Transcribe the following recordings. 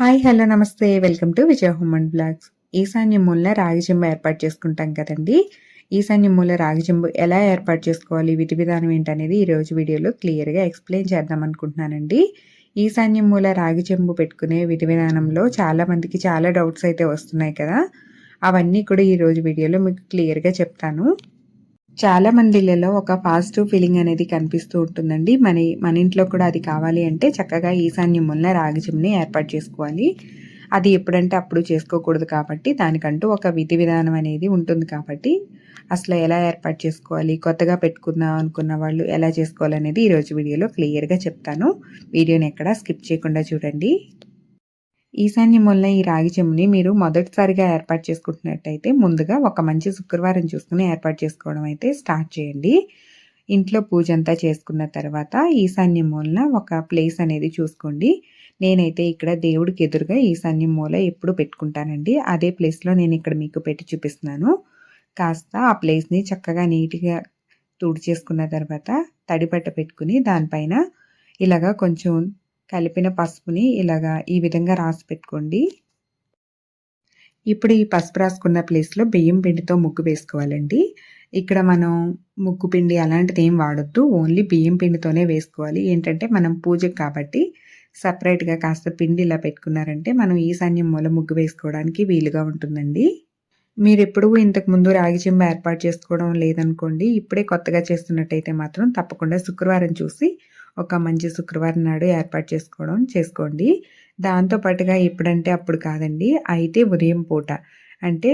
Hi hello నమస్తే. Welcome to Vijaya human blogs. ఈశాన్య మూలన రాగి చెంబు ఏర్పాటు చేసుకుంటాం కదండి. ఈశాన్య మూల రాగి చెంబు ఎలా ఏర్పాటు చేసుకోవాలి విధి విధానం ఏంటనేది ఈరోజు వీడియోలో క్లియర్గా ఎక్స్ప్లెయిన్ చేద్దాం అనుకుంటున్నానండి. ఈశాన్య మూల రాగి చెంబు పెట్టుకునే విధి విధానంలో చాలా మందికి చాలా డౌట్స్ అయితే వస్తున్నాయి కదా. అవన్నీ కూడా ఈరోజు వీడియోలో మీకు క్లియర్గా చెప్తాను. చాలా మందిలలో ఒక పాజిటివ్ ఫీలింగ్ అనేది కనిపిస్తూ ఉంటుందండి. మన మన ఇంట్లో కూడా అది కావాలి అంటే చక్కగా ఈశాన్యం వల్ల రాగి చిమ్ని ఏర్పాటు చేసుకోవాలి. అది ఎప్పుడంటే అప్పుడు చేసుకోకూడదు కాబట్టి దానికంటూ ఒక విధి విధానం అనేది ఉంటుంది కాబట్టి అసలు ఎలా ఏర్పాటు చేసుకోవాలి కొత్తగా పెట్టుకుందాం అనుకున్న వాళ్ళు ఎలా చేసుకోవాలనేది ఈరోజు వీడియోలో క్లియర్గా చెప్తాను. వీడియోని ఎక్కడ స్కిప్ చేయకుండా చూడండి. ఈశాన్య మూలన ఈ రాగి చెంబుని మీరు మొదటిసారిగా ఏర్పాటు చేసుకుంటున్నట్టయితే ముందుగా ఒక మంచి శుక్రవారం చూసుకుని ఏర్పాటు చేసుకోవడం అయితే స్టార్ట్ చేయండి. ఇంట్లో పూజ అంతా చేసుకున్న తర్వాత ఈశాన్య మూలన ఒక ప్లేస్ అనేది చూసుకోండి. నేనైతే ఇక్కడ దేవుడికి ఎదురుగా ఈశాన్య మూల ఎప్పుడు పెట్టుకుంటానండి. అదే ప్లేస్లో నేను ఇక్కడ మీకు పెట్టి చూపిస్తున్నాను. కాస్త ఆ ప్లేస్ని చక్కగా నీట్గా తుడి చేసుకున్న తర్వాత తడిపట్ట పెట్టుకుని దానిపైన ఇలాగా కొంచెం కలిపిన పసుపుని ఇలాగా ఈ విధంగా రాసి పెట్టుకోండి. ఇప్పుడు ఈ పసుపు రాసుకున్న ప్లేస్లో బియ్యం పిండితో ముగ్గు వేసుకోవాలండి. ఇక్కడ మనం ముగ్గు పిండి అలాంటిది ఏం వాడొద్దు. ఓన్లీ బియ్యం పిండితోనే వేసుకోవాలి. ఏంటంటే మనం పూజకు కాబట్టి సపరేట్గా కాస్త పిండి ఇలా పెట్టుకున్నారంటే మనం ఈశాన్యం మూల ముగ్గు వేసుకోవడానికి వీలుగా ఉంటుందండి. మీరు ఎప్పుడు ఇంతకు ముందు రాగి చెంబ ఏర్పాటు చేసుకోవడం లేదనుకోండి. ఇప్పుడే కొత్తగా చేస్తున్నట్టయితే మాత్రం తప్పకుండా శుక్రవారం చూసి ఒక మంచి శుక్రవారం నాడు ఏర్పాటు చేసుకోవడం చేసుకోండి. దాంతోపాటుగా ఎప్పుడంటే అప్పుడు కాదండి అయితే ఉదయం పూట. అంటే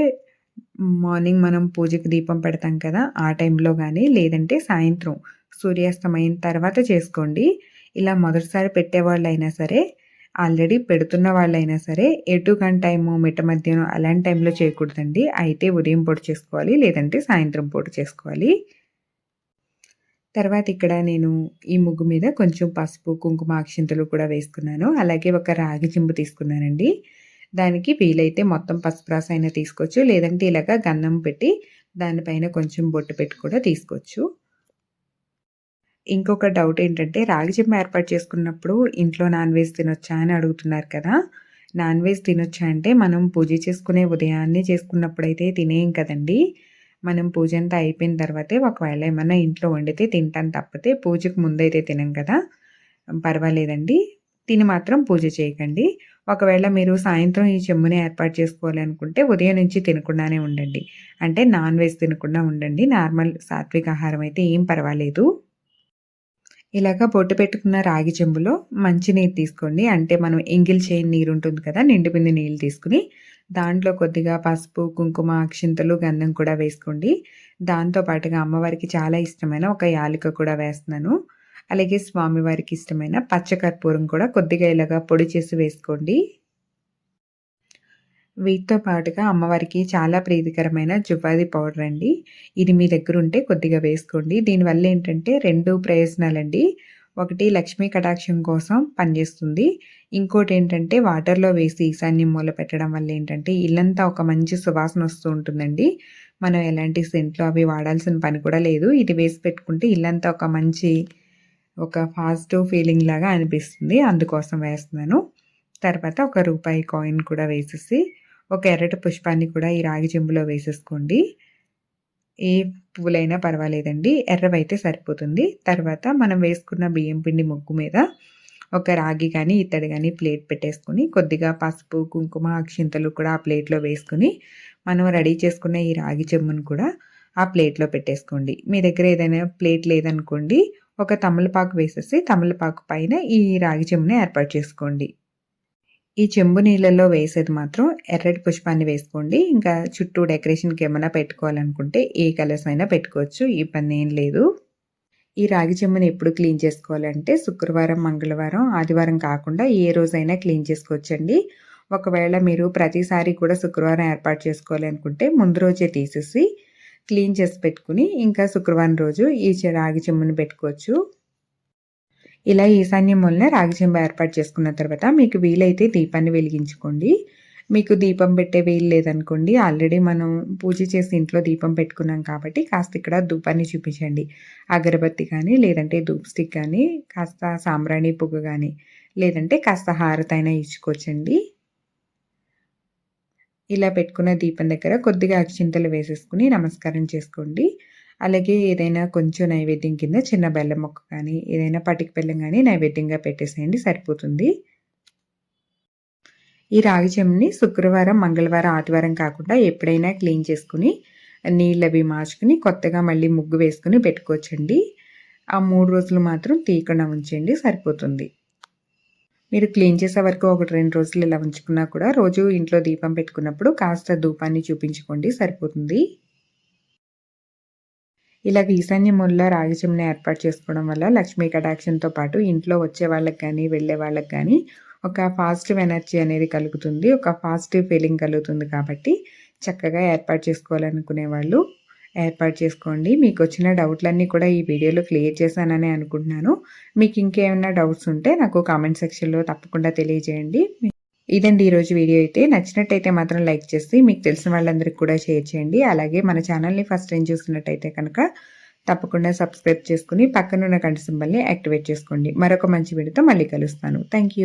మార్నింగ్ మనం పూజకి దీపం పెడతాం కదా ఆ టైంలో కానీ లేదంటే సాయంత్రం సూర్యాస్తమైన తర్వాత చేసుకోండి. ఇలా మొదటిసారి పెట్టేవాళ్ళు అయినా సరే ఆల్రెడీ పెడుతున్న వాళ్ళైనా సరే ఎటు గంట టైము మిట్ట మధ్యాహ్నం అలాంటి టైంలో చేయకూడదండి. అయితే ఉదయం పూట చేసుకోవాలి లేదంటే సాయంత్రం పూట చేసుకోవాలి. తర్వాత ఇక్కడ నేను ఈ ముగ్గు మీద కొంచెం పసుపు కుంకుమ అక్షింతలు కూడా వేసుకున్నాను. అలాగే ఒక రాగి చింబు తీసుకున్నానండి. దానికి వీలైతే మొత్తం పసుపు రాస అయినా తీసుకోవచ్చు. లేదంటే ఇలాగ గన్నం పెట్టి దానిపైన కొంచెం బొట్టు పెట్టి కూడా తీసుకోవచ్చు. ఇంకొక డౌట్ ఏంటంటే రాగి చెంబు ఏర్పాటు చేసుకున్నప్పుడు ఇంట్లో నాన్ వెజ్ తినొచ్చా అని అడుగుతున్నారు కదా. నాన్ వెజ్ తినొచ్చా అంటే మనం పూజ చేసుకునే ఉదయాన్నే చేసుకున్నప్పుడు అయితే తినేయం కదండి. మనం పూజ అంతా అయిపోయిన తర్వాతే ఒకవేళ ఏమన్నా ఇంట్లో వండితే తింటాను తప్పితే పూజకు ముందైతే తినం కదా. పర్వాలేదండి. తిని మాత్రం పూజ చేయకండి. ఒకవేళ మీరు సాయంత్రం ఈ చెమ్ముని ఏర్పాటు చేసుకోవాలి అనుకుంటే ఉదయం నుంచి తినకుండానే ఉండండి. అంటే నాన్ వెజ్ తినకుండా ఉండండి. నార్మల్ సాత్విక ఆహారం అయితే ఏం పర్వాలేదు. ఇలాగ బొట్టు పెట్టుకున్న రాగి చెంబులో మంచి నీరు తీసుకోండి. అంటే మనం ఎంగిల్ చేయని నీరు ఉంటుంది కదా నిండిపింది నీళ్ళు తీసుకుని దాంట్లో కొద్దిగా పసుపు కుంకుమ అక్షింతలు గంధం కూడా వేసుకోండి. దాంతో పాటుగా అమ్మవారికి చాలా ఇష్టమైన ఒక యాలిక కూడా వేస్తున్నాను. అలాగే స్వామివారికి ఇష్టమైన పచ్చకర్పూరం కూడా కొద్దిగా ఇలాగా పొడి చేసి వేసుకోండి. వీటితో పాటుగా అమ్మవారికి చాలా ప్రీతికరమైన జువ్వాది పౌడర్ అండి. ఇది మీ దగ్గర ఉంటే కొద్దిగా వేసుకోండి. దీనివల్ల ఏంటంటే రెండు ప్రయోజనాలండి. ఒకటి లక్ష్మీ కటాక్షం కోసం పనిచేస్తుంది. ఇంకోటి ఏంటంటే వాటర్లో వేసి ఈశాన్యం మూల పెట్టడం వల్ల ఏంటంటే ఇల్లంతా ఒక మంచి సువాసన వస్తూ ఉంటుందండి. మనం ఎలాంటి సెంట్లు అవి వాడాల్సిన పని కూడా లేదు. ఇది వేసి పెట్టుకుంటే ఇల్లంతా ఒక మంచి ఒక పాజిటివ్ ఫీలింగ్ లాగా అనిపిస్తుంది. అందుకోసం వేస్తున్నాను. తర్వాత ఒక రూపాయి కాయిన్ కూడా వేసేసి ఒక ఎర్రటి పుష్పాన్ని కూడా ఈ రాగి చెంబులో వేసేసుకోండి. ఏ పువ్వులైనా పర్వాలేదండి. ఎర్రవైతే సరిపోతుంది. తర్వాత మనం వేసుకున్న బియ్యం పిండి ముగ్గు మీద ఒక రాగి కానీ ఇత్తడి కానీ ప్లేట్ పెట్టేసుకుని కొద్దిగా పసుపు కుంకుమ అక్షింతలు కూడా ఆ ప్లేట్లో వేసుకుని మనం రెడీ చేసుకున్న ఈ రాగి చెమ్మును కూడా ఆ ప్లేట్లో పెట్టేసుకోండి. మీ దగ్గర ఏదైనా ప్లేట్ లేదనుకోండి ఒక తమలపాకు వేసేసి తమలపాకు పైన ఈ రాగి చెమ్ముని ఏర్పాటు చేసుకోండి. ఈ చెంబు నీళ్ళల్లో వేసేది మాత్రం ఎర్రటి పుష్పాన్ని వేసుకోండి. ఇంకా చుట్టూ డెకరేషన్కి ఏమైనా పెట్టుకోవాలనుకుంటే ఏ కలర్స్ అయినా పెట్టుకోవచ్చు. ఇబ్బంది ఏం లేదు. ఈ రాగి చెంబుని ఎప్పుడు క్లీన్ చేసుకోవాలంటే శుక్రవారం మంగళవారం ఆదివారం కాకుండా ఏ రోజైనా క్లీన్ చేసుకోవచ్చండి. ఒకవేళ మీరు ప్రతిసారి కూడా శుక్రవారం ఏర్పాటు చేసుకోవాలనుకుంటే ముందు రోజే తీసేసి క్లీన్ చేసి పెట్టుకుని ఇంకా శుక్రవారం రోజు ఈ రాగి చెంబుని పెట్టుకోవచ్చు. ఇలా ఈశాన్యం వలన రాగి చెంబ ఏర్పాటు చేసుకున్న తర్వాత మీకు వీలైతే దీపాన్ని వెలిగించుకోండి. మీకు దీపం పెట్టే వీలు లేదనుకోండి ఆల్రెడీ మనం పూజ చేసి ఇంట్లో దీపం పెట్టుకున్నాం కాబట్టి కాస్త ఇక్కడ ధూపాన్ని చూపించండి. అగరబత్తి కానీ లేదంటే ధూప్ స్టిక్ కానీ కాస్త సాంబ్రాణి పొగ కానీ లేదంటే కాస్త హారతైనా ఇచ్చుకోవచ్చండి. ఇలా పెట్టుకున్న దీపం దగ్గర కొద్దిగా అక్షింతలు వేసేసుకుని నమస్కారం చేసుకోండి. అలాగే ఏదైనా కొంచెం నైవేద్యం కింద చిన్న బెల్లం మొక్క కానీ ఏదైనా పటిక బెల్లం కానీ నైవేద్యంగా పెట్టేసేయండి సరిపోతుంది. ఈ రాగి చెంబుని శుక్రవారం మంగళవారం ఆదివారం కాకుండా ఎప్పుడైనా క్లీన్ చేసుకుని నీళ్ళు అవి మార్చుకుని కొత్తగా మళ్ళీ ముగ్గు వేసుకుని పెట్టుకోవచ్చండి. ఆ మూడు రోజులు మాత్రం తీయకుండా ఉంచండి సరిపోతుంది. మీరు క్లీన్ చేసే వరకు ఒకటి రెండు రోజులు ఇలా ఉంచుకున్నా కూడా రోజు ఇంట్లో దీపం పెట్టుకున్నప్పుడు కాస్త ధూపాన్ని చూపించుకోండి సరిపోతుంది. ఇలా ఈశాన్య మూలలో రాగి ఏర్పాటు చేసుకోవడం వల్ల లక్ష్మీ కటాక్షంతో పాటు ఇంట్లో వచ్చే వాళ్ళకి కానీ వెళ్ళే వాళ్ళకి కానీ ఒక పాజిటివ్ ఎనర్జీ అనేది కలుగుతుంది. ఒక పాజిటివ్ ఫీలింగ్ కలుగుతుంది కాబట్టి చక్కగా ఏర్పాటు చేసుకోవాలనుకునే వాళ్ళు ఏర్పాటు చేసుకోండి. మీకు వచ్చిన డౌట్లన్నీ కూడా ఈ వీడియోలో క్లియర్ చేశానని అనుకుంటున్నాను. మీకు ఇంకేమైనా డౌట్స్ ఉంటే నాకు కామెంట్ సెక్షన్లో తప్పకుండా తెలియజేయండి. ఇదండి ఈరోజు వీడియో అయితే. నచ్చినట్టయితే మాత్రం లైక్ చేసి మీకు తెలిసిన వాళ్ళందరికీ కూడా షేర్ చేయండి. అలాగే మన ఛానల్ని ఫస్ట్ టైం చూస్తున్నట్టయితే కనుక తప్పకుండా సబ్స్క్రైబ్ చేసుకుని పక్కనున్న కంటి సింబల్ని యాక్టివేట్ చేసుకోండి. మరొక మంచి వీడియోతో మళ్ళీ కలుస్తాను. థ్యాంక్